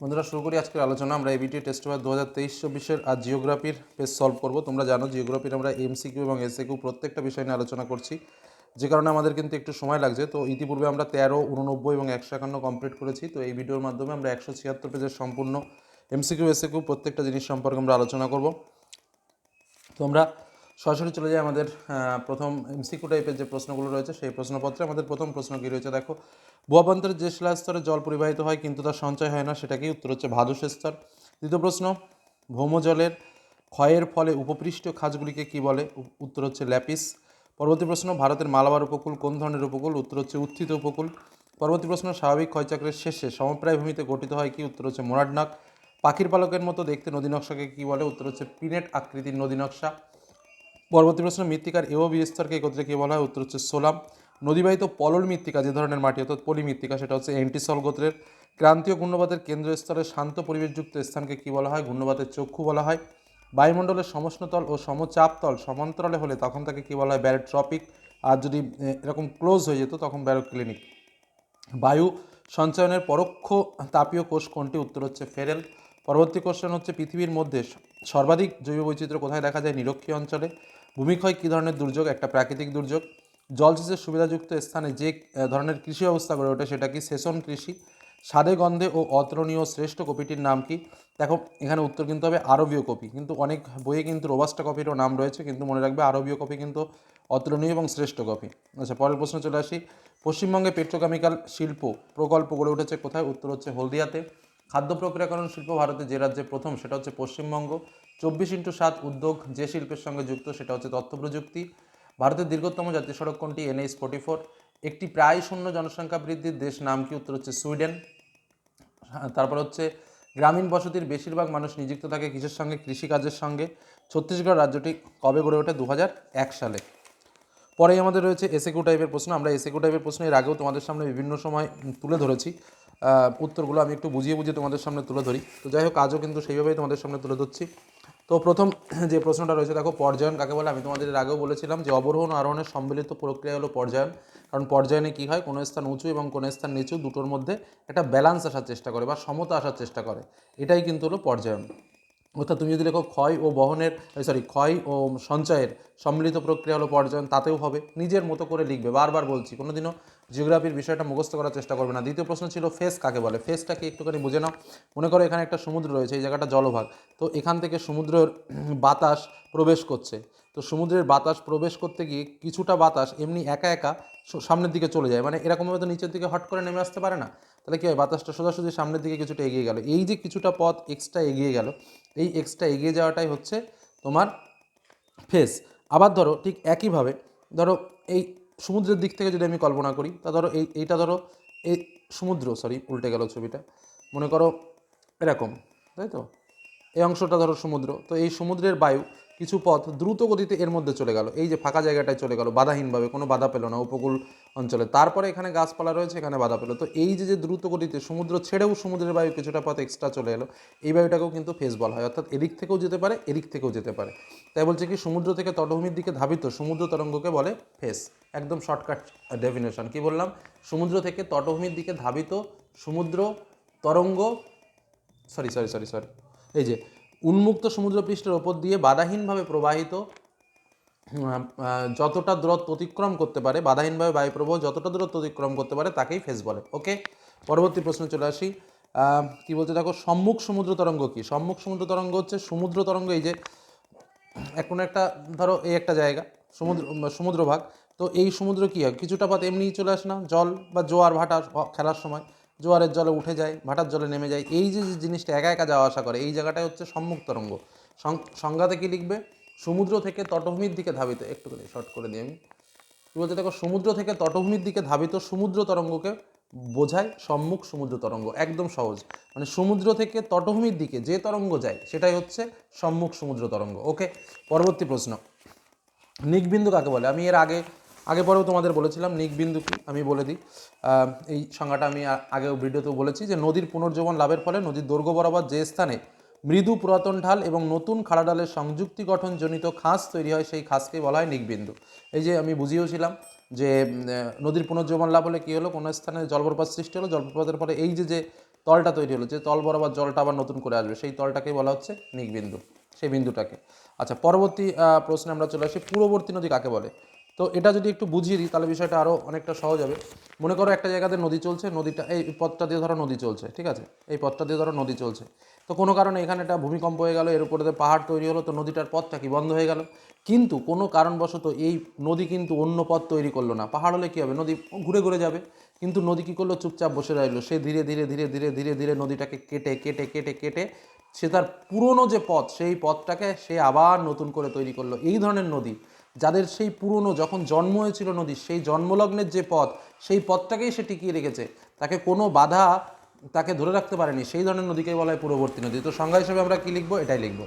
বন্ধুরা, শুরু করি আজকের আলোচনা। আমরা এবিটি টেস্ট পেপার দু হাজার তেইশ চব্বিশের আর জিওগ্রাফির পেজ সলভ করব। তোমরা জানো জিওগ্রাফির আমরা এমসিকিউ এবং এসএকিউ প্রত্যেকটা বিষয় নিয়ে আলোচনা করছি। যে কারণে আমাদের কিন্তু একটু সময় লাগছে। তো ইতিপূর্বে আমরা তেরো, উননব্বই এবং একশো একান্ন কমপ্লিট করেছি। তো এই ভিডিওর মাধ্যমে আমরা একশো ছিয়াত্তর পেজের সম্পূর্ণ এমসিকিউ এসএকিউ প্রত্যেকটা জিনিস সম্পর্কে আমরা আলোচনা করব। তো আমরা সরাসরি চলে যায় আমাদের প্রথম এমসিকিউ টাইপের যে প্রশ্নগুলো রয়েছে, সেই প্রশ্নপত্রে আমাদের প্রথম প্রশ্ন কী রয়েছে? দেখো ভূয়াভ্যন্তরের যে শিলাস্তরে জল পরিবাহিত হয় কিন্তু তার সঞ্চয় হয় না সেটা কি উত্তর হচ্ছে ভাদুস স্তর। দ্বিতীয় প্রশ্ন, ভৌমজলের ক্ষয়ের ফলে উপপৃষ্ঠীয় খাতগুলিকে কি বলে? উত্তর হচ্ছে ল্যাপিস। পরবর্তী প্রশ্ন, ভারতের মালাবার উপকূল কোন ধরনের উপকূল? উত্তর হচ্ছে উত্থিত উপকূল। পরবর্তী প্রশ্ন, স্বাভাবিক ক্ষয়চক্রের শেষে সমপ্রায় ভূমিতে গঠিত হয় কি? উত্তর হচ্ছে মোরাডনাক। পাখির পালকের মতো দেখতে নদী নকশাকে কী বলে? উত্তর হচ্ছে পিনেট আকৃতির নদী নকশা। পরবর্তী প্রশ্ন, মৃত্তিকার এও বিস্তরকে একত্রে কী বলা হয়? উত্তর হচ্ছে সোলাম। নদীবাহিত পলল মৃত্তিকা যে ধরনের মাটি, অর্থাৎ পলি মৃত্তিকা সেটা হচ্ছে অ্যান্টিসল গোত্রের। ক্রান্তীয় ঘূর্ণবাতের কেন্দ্র স্তরে শান্ত পরিবেশযুক্ত স্থানকে কী বলা হয়? ঘূর্ণবাতের চক্ষু বলা হয়। বায়ুমণ্ডলের সমষ্ণতল ও সমচাপতল সমান্তরালে হলে তখন তাকে কী বলা হয়? ব্যারোট্রপিক। আর যদি এরকম ক্লোজ হয়ে যেত, তখন ব্যারোক্লিনিক বায়ু সঞ্চয়নের পরোক্ষ তাপীয় কোষ কোনটি? উত্তর হচ্ছে ফেরেল। পরবর্তী কোশ্চেন হচ্ছে পৃথিবীর মধ্যে সর্বাধিক জৈব বৈচিত্র্য কোথায় দেখা যায়? নিরক্ষীয় অঞ্চলে। ভূমিক্ষয় কী ধরনের দুর্যোগ? একটা প্রাকৃতিক দুর্যোগ। জলসেচের সুবিধাযুক্ত স্থানে যে ধরনের কৃষি ব্যবস্থা গড়ে ওঠে সেটা কি? সেশন কৃষি। স্বাদে গন্ধে ও অত্রণীয় শ্রেষ্ঠ কপিটির নাম কি? দেখো, এখানে উত্তর কিন্তু হবে আরবীয় কপি। কিন্তু অনেক বইয়ে কিন্তু রোবাস্টা কপিরও নাম রয়েছে, কিন্তু মনে রাখবে আরবীয় কপি কিন্তু অতুলনীয় এবং শ্রেষ্ঠ কপি। আচ্ছা পরের প্রশ্ন চলে আসি। পশ্চিমবঙ্গে পেট্রোকেমিক্যাল শিল্প প্রকল্প গড়ে উঠেছে কোথায়? উত্তর হচ্ছে হলদিয়াতে। খাদ্য প্রক্রিয়াকরণ শিল্প ভারতে যে রাজ্যে প্রথম, সেটা হচ্ছে পশ্চিমবঙ্গ। চব্বিশ ইন্টু সাত উদ্যোগ যে শিল্পের সঙ্গে যুক্ত, সেটা হচ্ছে তথ্য প্রযুক্তি ভারতের দীর্ঘতম জাতীয় সড়ক কোনটি? NH forty four. একটি প্রায় শূন্য জনসংখ্যা বৃদ্ধির দেশ নাম কি? উত্তর হচ্ছে সুইডেন। তারপর হচ্ছে গ্রামীণ বসতির বেশিরভাগ মানুষ নিযুক্ত থাকে কিসের সঙ্গে? কৃষিকাজের সঙ্গে। ছত্তিশগড় রাজ্যটি কবে গড়ে ওঠে? দু সালে। পরেই আমাদের রয়েছে এসএকিউ টাইপের প্রশ্ন। আমরা এসএকিউ টাইপের প্রশ্ন এর আগেও তোমাদের সামনে বিভিন্ন সময় তুলে ধরেছি। উত্তরগুলো আমি একটু বুঝিয়ে বুঝিয়ে তোমাদের সামনে তুলে ধরি। তো যাই হোক, আজও কিন্তু সেইভাবেই তোমাদের সামনে তুলে ধরছি। তো প্রথম যে প্রশ্নটা রয়েছে, দেখো পর্যায়ন কাকে বলে? আমি তোমাদের আগেও বলেছিলাম যে অবরোহণ আরোহণের সম্মিলিত প্রক্রিয়া হলো পর্যায়ন। কারণ পর্যায়নে কী হয়? কোনো স্থান উঁচু এবং কোনো স্থান নিচু দুটোর মধ্যে একটা ব্যালান্স আসার চেষ্টা করে বা সমতা আসার চেষ্টা করে। এটাই কিন্তু হলো পর্যায়ন। অর্থাৎ তুমি যদি লেখো ক্ষয় ও বহনের সরি ক্ষয় ও সঞ্চয়ের সম্মিলিত প্রক্রিয়া হলো পর্যায়ন, তাতেও হবে। নিজের মতো করে লিখবে। বারবার বলছি, কোনোদিনও জিওগ্রাফির বিষয়টা মুখস্থ করার চেষ্টা করবে না। দ্বিতীয় প্রশ্ন ছিল ফেস কাকে বলে? ফেসটাকে একটুখানি বুঝে নাও। মনে করো এখানে একটা সমুদ্র রয়েছে, এই জায়গাটা জলভাগ। তো এখান থেকে সমুদ্রের বাতাস প্রবেশ করছে। তো সমুদ্রের বাতাস প্রবেশ করতে গিয়ে কিছুটা বাতাস এমনি একা একা সামনের দিকে চলে যায়। মানে এরকমভাবে তো নিচের দিকে হট করে নেমে আসতে পারে না। তাহলে কী হয়? বাতাসটা সোজাসুজি সামনের দিকে কিছুটা এগিয়ে গেল। এই যে কিছুটা পথ এক্সট্রা এগিয়ে গেল, এই এক্সট্রা এগিয়ে যাওয়াটাই হচ্ছে তোমার ফেস আবার ধরো ঠিক একইভাবে, ধরো এই সমুদ্রের দিক থেকে যদি আমি কল্পনা করি, তা ধরো এই, এইটা ধরো এই সমুদ্র সরি উল্টে গেল ছবিটা। মনে করো এরকম, তাই তো? এই অংশটা ধরো সমুদ্র, তো এই সমুদ্রের বায়ু কিছু পথ দ্রুত গতিতে এর মধ্যে চলে গেল। এই যে ফাঁকা জায়গাটায় চলে গেল, বাধাহীনভাবে, কোনো বাধা পেল না, উপকূল অঞ্চলে। তারপরে এখানে গাছপালা রয়েছে, এখানে বাধা পেল। তো এই যে যে দ্রুত গতিতে সমুদ্র ছেড়েও সমুদ্রের বায়ু কিছুটা পথ এক্সট্রা চলে এলো, এই বায়ুটাকেও কিন্তু ফেস বলা হয়। অর্থাৎ এদিক থেকেও যেতে পারে, এদিক থেকেও যেতে পারে। তাই বলছে কি, সমুদ্র থেকে তটভূমির দিকে ধাবিত সমুদ্র তরঙ্গকে বলে ফেস একদম শর্টকাট ডেফিনেশন কি বললাম? সমুদ্র থেকে তটভূমির দিকে ধাবিত সমুদ্র তরঙ্গ সরি সরি সরি সরি এই যে, উন্মুক্ত সমুদ্রপৃষ্ঠের ওপর দিয়ে বাধাহীনভাবে প্রবাহিত যতটা দূরত্ব অতিক্রম করতে পারে, বাধাহীনভাবে বায়ুপ্রবাহ যতটা দূরত্ব অতিক্রম করতে পারে, তাকেই ফেস বলে। ওকে পরবর্তী প্রশ্নে চলে আসি। কি বলছে? দেখো, সম্মুখ সমুদ্র তরঙ্গ কি? সম্মুখ সমুদ্র তরঙ্গ হচ্ছে সমুদ্র তরঙ্গ, এই যে এখন একটা, ধরো, এই একটা জায়গা, সমুদ্র সমুদ্রভাগ। তো এই সমুদ্র কী হয়? কিছুটা পথ এমনিই চলে আসে না? জল বা জোয়ার, ভাটা খেলার সময়। জোয়ারের জলে উঠে যায়, ভাটার জলে নেমে যায়। এই যে জিনিসটা একা একা যাওয়া আসা করে, এই জায়গাটাই হচ্ছে সম্মুখ তরঙ্গ। সংজ্ঞাতে কি লিখবে? সমুদ্র থেকে তটভূমির দিকে ধাবিত একটুখানি শর্ট করে দিই আমি। কি বলছে দেখো, সমুদ্র থেকে তটভূমির দিকে ধাবিত সমুদ্র তরঙ্গকে বোঝায় সম্মুখ সমুদ্র তরঙ্গ, একদম সহজ। মানে সমুদ্র থেকে তটভূমির দিকে যে তরঙ্গ যায়, সেটাই হচ্ছে সম্মুখ সমুদ্র তরঙ্গ। ওকে পরবর্তী প্রশ্ন। নিকবিন্দু কাকে বলে? আমি এর আগে আগে পরেও তোমাদের বলেছিলাম, নিকবিন্দু কি? আমি বলে দিই। এই সংজ্ঞাটা আমি আগেও ভিডিওতেও বলেছি যে নদীর পুনর্জীবন লাভের ফলে নদীর দৈর্ঘ্য বরাবর যে স্থানে মৃদু পুরাতন ঢাল এবং নতুন খাড়া ডালের সংযুক্তি গঠনজনিত খাস তৈরি হয় সেই খাসকেই বলা হয় নিকবিন্দু এই যে আমি বুঝিয়েওছিলাম যে নদীর পুনর্জীবন লাভ হলে কী হলো? কোনো স্থানে জলপ্রপাত সৃষ্টি হলো? জলপ্রপাতের পরে এই যে যে তলটা তৈরি হলো, যে তল বরাবর জলটা আবার নতুন করে আসবে, সেই তলটাকেই বলা হচ্ছে নিকবিন্দু সেই বিন্দুটাকে। আচ্ছা পরবর্তী প্রশ্নে আমরা চলে আসি। পূর্ববর্তী নদী কাকে বলে? তো এটা যদি একটু বুঝিয়ে দিই, তাহলে বিষয়টা আরও অনেকটা সহজ হবে। মনে করো একটা জায়গাতে নদী চলছে, নদীটা, এই পথটা দিয়ে ধরো নদী চলছে, ঠিক আছে? এই পথটা দিয়ে ধরো নদী চলছে। তো কোনো কারণে এখানে একটা ভূমিকম্প হয়ে গেল, এর উপরে পাহাড় তৈরি হলো, তো নদীটার পথটা কি বন্ধ হয়ে গেল? কিন্তু কোনো কারণবশত এই নদী কিন্তু অন্য পথ তৈরি করল না। পাহাড় হলে কী হবে? নদী ঘুরে ঘুরে যাবে। কিন্তু নদী কী করল? চুপচাপ বসে রইল। সে ধীরে ধীরে ধীরে ধীরে ধীরে ধীরে নদীটাকে কেটে কেটে কেটে কেটে সে তার পুরনো যে পথ, সেই পথটাকে সে আবার নতুন করে তৈরি করল। এই ধরনের নদী। যাদের সেই পুরনো যখন জন্ম হয়েছিল নদী, সেই জন্মলগ্নের যে পথ, সেই পথটাকেই সে টিকিয়ে রেখেছে। তাকে কোনো বাধা তাকে ধরে রাখতে পারেনি। সেই ধরনের নদীকে বলা হয় পূর্ববর্তী নদী। তো সংজ্ঞা হিসেবে আমরা কী লিখব? এটাই লিখব।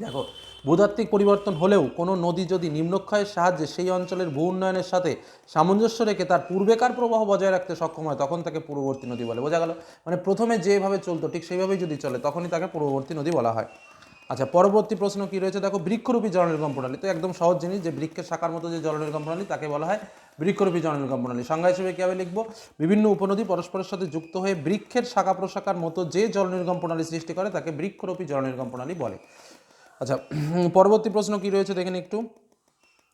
দেখো, ভূতাত্ত্বিক পরিবর্তন হলেও কোনো নদী যদি নিম্নক্ষয়ের সাহায্যে সেই অঞ্চলের ভূ উন্নয়নের সাথে সামঞ্জস্য রেখে তার পূর্বেকার প্রবাহ বজায় রাখতে সক্ষম হয়, তখন তাকে পূর্ববর্তী নদী বলে। বোঝা গেল? মানে প্রথমে যেভাবে চলতো, ঠিক সেইভাবেই যদি চলে, তখনই তাকে পূর্ববর্তী নদী বলা হয়। আচ্ছা পরবর্তী প্রশ্ন কি রয়েছে? দেখো, বৃক্ষরূপী জলনির্গম প্রণালী। তো একদম সহজ জিনিস যে বৃক্ষের শাখার মতো যে জলনির্গম প্রণালী, তাকে বলা হয় বৃক্ষরূপী জলনির্গম প্রণালী। সংজ্ঞা হিসেবে কীভাবে লিখব? বিভিন্ন উপনদী পরস্পরের সাথে যুক্ত হয়ে বৃক্ষের শাখা প্রশাখার মতো যে জলনির্গম প্রণালী সৃষ্টি করে, তাকে বৃক্ষরূপী জলনির্গম প্রণালী বলে। আচ্ছা পরবর্তী প্রশ্ন কি রয়েছে? দেখেন একটু।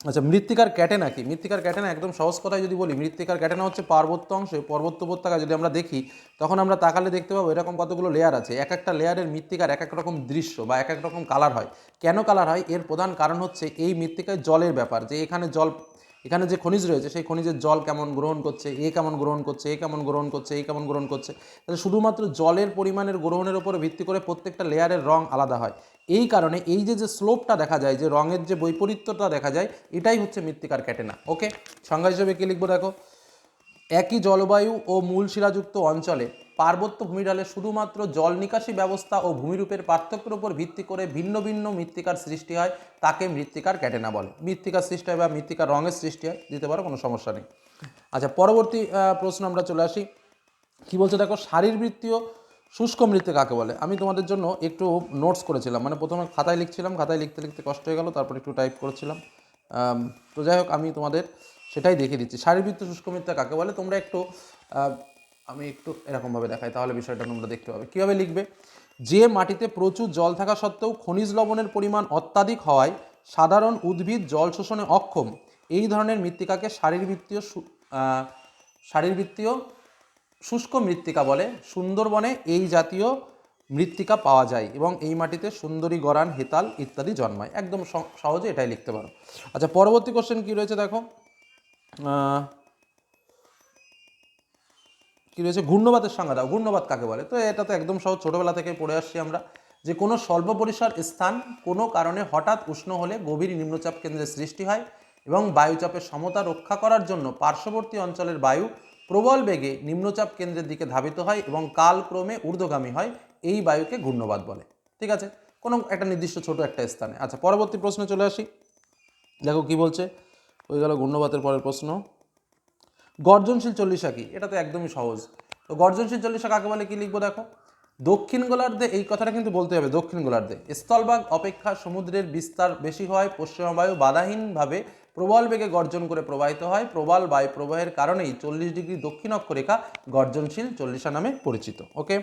আচ্ছা মৃত্তিকার ক্যাটেনা কি মৃত্তিকার ক্যাটেনা একদম সহজ কথায় যদি বলি, মৃত্তিকার ক্যাটেনা হচ্ছে পার্বত্য অংশ পর্বত্য উপত্যকা যদি আমরা দেখি, তখন আমরা তাকালে দেখতে পাবো এরকম কতগুলো লেয়ার আছে। এক একটা লেয়ারের মৃত্তিকার এক এক রকম দৃশ্য বা এক এক রকম কালার হয়। কেন কালার হয়? এর প্রধান কারণ হচ্ছে এই মৃত্তিকায় জলের ব্যাপার, যে এখানে জল এখানে যে খনিজ রয়েছে, সেই খনিজের জল কেমন গ্রহণ করছে, এ কেমন গ্রহণ করছে, এ কেমন গ্রহণ করছে, এ কেমন গ্রহণ করছে, তাহলে শুধুমাত্র জলের পরিমাণের গ্রহণের উপর ভিত্তি করে প্রত্যেকটা লেয়ারের রং আলাদা হয়। এই কারণে এই যে যে স্লোপটা দেখা যায়, যে রঙের যে বৈপরীত্যটা দেখা যায়, এটাই হচ্ছে মৃত্তিকার ক্যাটেনা। ওকে? সংজ্ঞা হিসেবে কী লিখব দেখো? একই জলবায়ু ও মূল শিলাযুক্ত অঞ্চলে পার্বত্য ভূমিডালে শুধুমাত্র জল নিকাশি ব্যবস্থা ও ভূমিরূপের পার্থক্যের উপর ভিত্তি করে ভিন্ন ভিন্ন মৃত্তিকার সৃষ্টি হয়, তাকে মৃত্তিকার ক্যাটেনা বলে। মৃত্তিকার সৃষ্টি হয় বা মৃত্তিকার রঙের সৃষ্টি হয়, দিতে পারো কোনো সমস্যা নেই। আচ্ছা পরবর্তী প্রশ্ন আমরা চলে আসি। কি বলছে? দেখো, শারীরবৃত্তীয় শুষ্ক মৃত্যু কাকে বলে? আমি তোমাদের জন্য একটু নোটস করেছিলাম। মানে প্রথমে খাতায় লিখছিলাম, খাতায় লিখতে লিখতে কষ্ট হয়ে গেল, তারপর একটু টাইপ করেছিলাম। তো যাই হোক, আমি তোমাদের সেটাই দেখিয়ে দিচ্ছি। শারীরবৃত্ত শুষ্ক মৃত্যু কাকে বলে? তোমরা একটু আমি একটু এরকমভাবে দেখাই, তাহলে বিষয়টা তোমরা দেখতে পাবে। কীভাবে লিখবে? যে মাটিতে প্রচুর জল থাকা সত্ত্বেও খনিজ লবণের পরিমাণ অত্যাধিক হওয়ায় সাধারণ উদ্ভিদ জল শোষণে অক্ষম। এই ধরনের মৃত্তিকাকে শারীরবৃত্তীয় শারীরবৃত্তীয় শুষ্ক মৃত্তিকা বলে। সুন্দরবনে এই জাতীয় মৃত্তিকা পাওয়া যায় এবং এই মাটিতে সুন্দরী গরান, হেতাল ইত্যাদি জন্মায়। একদম সহজে এটাই লিখতে পারো। আচ্ছা পরবর্তী কোশ্চেন কী রয়েছে দেখো? কি রয়েছে? ঘূর্ণবাতের সংজ্ঞা দাও ঘূর্ণবাত কাকে বলে? তো এটা তো একদম সহজ। ছোটোবেলা থেকে পড়ে আসছি আমরা। যে কোনো স্বল্প পরিসর স্থান কোনো কারণে হঠাৎ উষ্ণ হলে গভীর নিম্নচাপ কেন্দ্রের সৃষ্টি হয় এবং বায়ুচাপের সমতা রক্ষা করার জন্য পার্শ্ববর্তী অঞ্চলের বায়ু প্রবল বেগে নিম্নচাপ কেন্দ্রের দিকে ধাবিত হয় এবং কালক্রমে ঊর্ধ্বগামী হয়। এই বায়ুকে ঘূর্ণবাদ বলে। ঠিক আছে? কোনো একটা নির্দিষ্ট ছোট একটা স্থানে। আচ্ছা পরবর্তী প্রশ্নে চলে আসি। দেখো কি বলছে? হয়ে গেল ঘূর্ণবাতের পরের প্রশ্ন। গর্জনশীল চল্লিশা কি? এটা তো একদমই সহজ। তো গর্জনশীল চল্লিশা কাকে বলে কি লিখব দেখো? দক্ষিণ গোলার্ধে, এই কথাটা কিন্তু বলতে হবে দক্ষিণ গোলার্ধে। স্থলভাগ অপেক্ষা সমুদ্রের বিস্তার বেশি হয় পশ্চিমা বায়ু বাধাহীনভাবে প্রবল বেগে গর্জন করে প্রবাহিত হয়। প্রবল বায়ু প্রবাহের কারণেই চল্লিশ ডিগ্রি দক্ষিণ অক্ষরেখা গর্জনশীল চল্লিশা নামে পরিচিত। ওকে?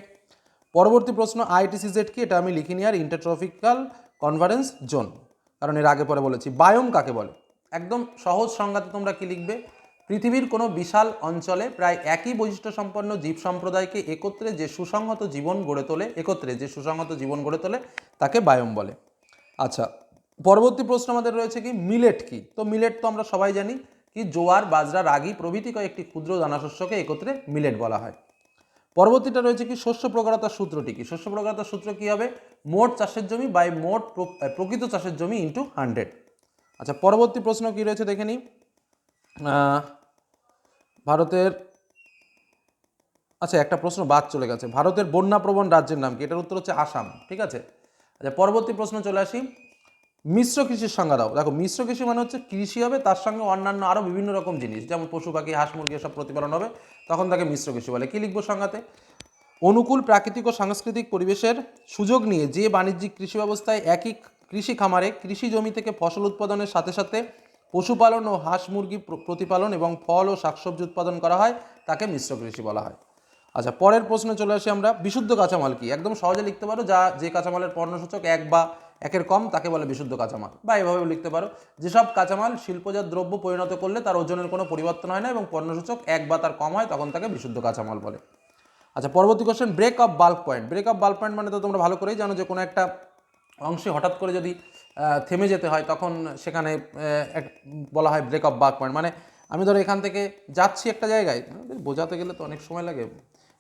পরবর্তী প্রশ্ন, আইটিসিজেড কি? এটা আমি লিখিনি আর ইন্টারট্রফিক্যাল কনভারেন্স জোন। কারণ এর আগে পরে বলেছি। বায়োম কাকে বলে? একদম সহজ সংজ্ঞাতে তোমরা কি লিখবে? পৃথিবীর কোনো বিশাল অঞ্চলে প্রায় একই বৈশিষ্ট্য সম্পন্ন জীব সম্প্রদায়কে একত্রে যে সুসংহত জীবন গড়ে তোলে, একত্রে যে সুসংহত জীবন গড়ে তোলে, তাকে বায়োম বলে। আচ্ছা পরবর্তী প্রশ্ন আমাদের রয়েছে কি, মিলেট কি? তো মিলেট তো আমরা সবাই জানি কি, জোয়ার, বাজরা, রাগি প্রভৃতি কয়েকটি ক্ষুদ্র দানাশস্যকে একত্রে মিলেট বলা হয়। পরবর্তীটা রয়েছে কি, শস্য প্রকারতার সূত্রটি কি? শস্য প্রকারতার সূত্র কি হবে? মোট চাষের জমি বাই মোট প্র- প্রকৃত চাষের জমি ইন্টু হান্ড্রেড আচ্ছা পরবর্তী প্রশ্ন কি রয়েছে দেখে নিই। ভারতের আচ্ছা একটা প্রশ্ন বাদ চলে গেছে। ভারতের বন্যাপ্রবণ রাজ্যের নাম কি? এটার উত্তর হচ্ছে আসাম, ঠিক আছে? আচ্ছা পরবর্তী প্রশ্ন চলে আসি। মিশ্র কৃষির সংজ্ঞা দাও। দেখো, মিশ্র কৃষি মানে হচ্ছে কৃষি হবে, তার সঙ্গে অন্যান্য আরও বিভিন্ন রকম জিনিস, যেমন পশু পাখি, হাঁস মুরগি, এসব প্রতিপালন হবে, তখন তাকে মিশ্র কৃষি বলে। কি লিখব সংজ্ঞাতে? অনুকূল প্রাকৃতিক ও সাংস্কৃতিক পরিবেশের সুযোগ নিয়ে যে বাণিজ্যিক কৃষি ব্যবস্থায় একই কৃষি খামারে কৃষি জমি থেকে ফসল উৎপাদনের সাথে সাথে পশুপালন ও হাঁস মুরগি প্রতিপালন এবং ফল ও শাকসবজি উৎপাদন করা হয়, তাকে মিশ্র কৃষি বলা হয়। আচ্ছা পরের প্রশ্নে চলে আসি আমরা, বিশুদ্ধ কাঁচামাল কি? একদম সহজে লিখতে পারো, যা যে কাঁচামালের পণ্যসূচক এক বা একের কম, তাকে বলে বিশুদ্ধ কাঁচামাল। বা এভাবেও লিখতে পারো, যেসব কাঁচামাল শিল্পজাত দ্রব্য পরিণত করলে তার ওজনের কোনো পরিবর্তন হয় না এবং পণ্যসূচক এক বা তার কম হয়, তখন তাকে বিশুদ্ধ কাঁচামাল বলে। আচ্ছা পরবর্তী question break of bulk point break of bulk point মানে তো তোমরা ভালো করেই জানো যে কোনো একটা অংশে হঠাৎ করে যদি থেমে যেতে হয়, তখন সেখানে এক- বলা হয় ব্রেক অফ বাল্ক পয়েন্ট মানে আমি ধরো এখান থেকে যাচ্ছি একটা জায়গায় বোঝাতে গেলে তো অনেক সময় লাগে।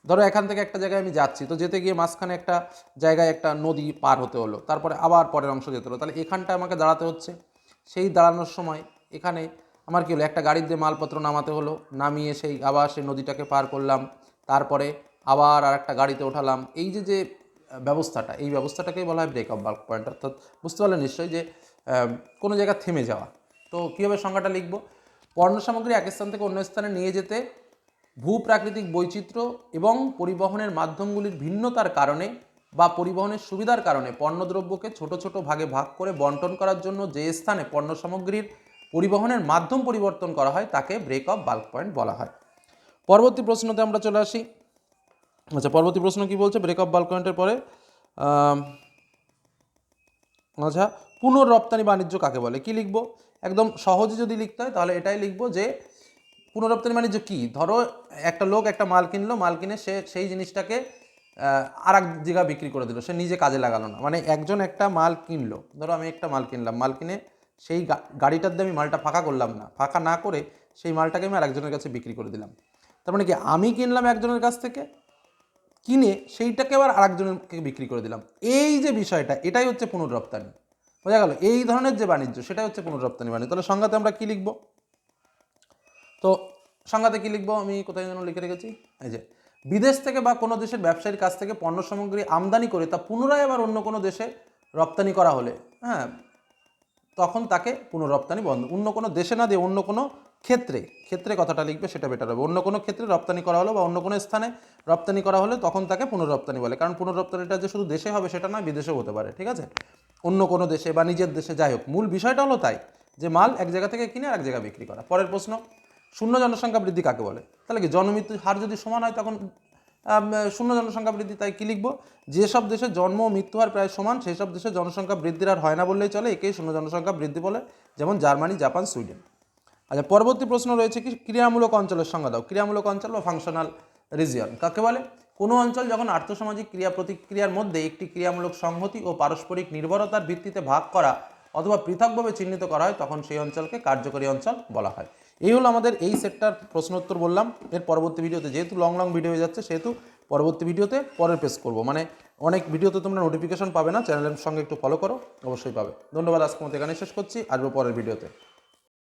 ধরো এখান থেকে একটা জায়গায় আমি যাচ্ছি, তো যেতে গিয়ে মাঝখানে একটা জায়গায় একটা নদী পার হতে হলো, তারপরে আবার পরের অংশ যেতে হলো। তাহলে এখানটা আমাকে দাঁড়াতে হচ্ছে। সেই দাঁড়ানোর সময় এখানে আমার কি হলো, একটা গাড়ির দিয়ে মালপত্র নামাতে হলো, নামিয়ে সেই আবার সেই নদীটাকে পার করলাম, তারপরে আবার আর একটা গাড়িতে ওঠালাম। এই যে যে ব্যবস্থাটা, এই ব্যবস্থাটাকেই বলা হয় ব্রেক অফ বাল্ক পয়েন্ট অর্থাৎ বুঝতে পারলেন নিশ্চয়ই যে কোনো জায়গা থেমে যাওয়া। তো কীভাবে সংজ্ঞাটা লিখব? পণ্য সামগ্রী এক স্থান থেকে অন্য স্থানে নিয়ে যেতে, ভূপ্রাকৃতিক বৈচিত্র্য এবং পরিবহনের মাধ্যমগুলির ভিন্নতার কারণে বা পরিবহনের সুবিধার কারণে পণ্যদ্রব্যকে ছোট ছোট ভাগে ভাগ করে বন্টন করার জন্য যে স্থানে পণ্য সামগ্রীর পরিবহনের মাধ্যম পরিবর্তন করা হয়, তাকে ব্রেক অফ বাল্ক পয়েন্ট বলা হয়। পরবর্তী প্রশ্নতে আমরা চলে আসি। আচ্ছা পরবর্তী প্রশ্ন কি বলছে? ব্রেক অফ বাল্ক পয়েন্টের পরে আচ্ছা পুনর্রপ্তানি বাণিজ্য কাকে বলে? কি লিখব? একদম সহজে যদি লিখতে হয়, তাহলে এটাই লিখব যে পুনরপ্তানি বাণিজ্য কি? ধরো, একটা লোক একটা মাল কিনলো, মাল কিনে সে সেই জিনিসটাকে আর এক জায়গা বিক্রি করে দিল, সে নিজে কাজে লাগালো না। মানে একজন একটা মাল কিনলো, ধরো আমি একটা মাল কিনলাম, মাল কিনে সেই গাড়িটার দিয়ে আমি মালটা ফাঁকা করলাম না, ফাঁকা না করে সেই মালটাকে আমি আরেকজনের কাছে বিক্রি করে দিলাম। তার মানে কি, আমি কিনলাম একজনের কাছ থেকে কিনে সেইটাকে আবার আরেকজনকে বিক্রি করে দিলাম। এই যে বিষয়টা, এটাই হচ্ছে পুনর্রপ্তানি। বোঝা গেল? এই ধরনের যে বাণিজ্য, সেটাই হচ্ছে পুনর্রপ্তানি বাণিজ্য। তাহলে সংজ্ঞাতে আমরা কী লিখব? তো সংজ্ঞাতে কী লিখব? আমি কোথায় যেন লিখে রেখেছি? এই যে, বিদেশ থেকে বা কোনো দেশের ব্যবসায়ীর কাছ থেকে পণ্য সামগ্রী আমদানি করে তা পুনরায় আবার অন্য কোনো দেশে রপ্তানি করা হলে হ্যাঁ তখন তাকে পুনরপ্তানি বন্ধ, অন্য কোনো দেশে না দিয়ে অন্য কোনো ক্ষেত্রে ক্ষেত্রে কথাটা লিখবে, সেটা বেটার হবে। অন্য কোনো ক্ষেত্রে রপ্তানি করা হলো বা অন্য কোনো স্থানে রপ্তানি করা হলে তখন তাকে পুনরপ্তানি বলে। কারণ পুনরপ্তানিটা যে শুধু দেশে হবে সেটা নয়, বিদেশেও হতে পারে, ঠিক আছে? অন্য কোনো দেশে বা নিজের দেশে, যাই হোক, মূল বিষয়টা হলো তাই যে মাল এক জায়গা থেকে কিনে আর এক জায়গায় বিক্রি করা। পরের প্রশ্ন, শূন্য জনসংখ্যা বৃদ্ধি কাকে বলে? তাহলে কি জনমৃত্যুর হার যদি সমান হয় তখন শূন্য জনসংখ্যা বৃদ্ধি তাই কী লিখব? যেসব দেশে জন্ম ও মৃত্যু হার প্রায় সমান সেই সব দেশে জনসংখ্যা বৃদ্ধির আর হয় না বললেই চলে, একেই শূন্য জনসংখ্যা বৃদ্ধি বলে। যেমন জার্মানি, জাপান, সুইডেন। আচ্ছা পরবর্তী প্রশ্ন রয়েছে কি? ক্রিয়ামূলক অঞ্চলের সংজ্ঞা দাও। ক্রিয়ামূলক অঞ্চল বা ফাংশনাল রিজিয়ন কাকে বলে? কোনো অঞ্চল যখন আর্থসামাজিক ক্রিয়া প্রতিক্রিয়ার মধ্যে একটি ক্রিয়ামূলক সংহতি ও পারস্পরিক নির্ভরতার ভিত্তিতে ভাগ করা অথবা পৃথকভাবে চিহ্নিত করা হয়, তখন সেই অঞ্চলকে কার্যকরী অঞ্চল বলা হয়। এই হলো আমাদের এই সেটটার প্রশ্ন উত্তর বললাম। এর পরবর্তী ভিডিওতে, যেহেতু লং লং ভিডিও হয়ে যাচ্ছে, সেহেতু পরবর্তী ভিডিওতে পরের পেজ করব। মানে অনেক ভিডিওতে তোমরা নোটিফিকেশন পাবে না চ্যানেলের সঙ্গে একটু ফলো করো, অবশ্যই পাবে। ধন্যবাদ আজকে মতো এখানে শেষ করছি। আসব পরের ভিডিওতে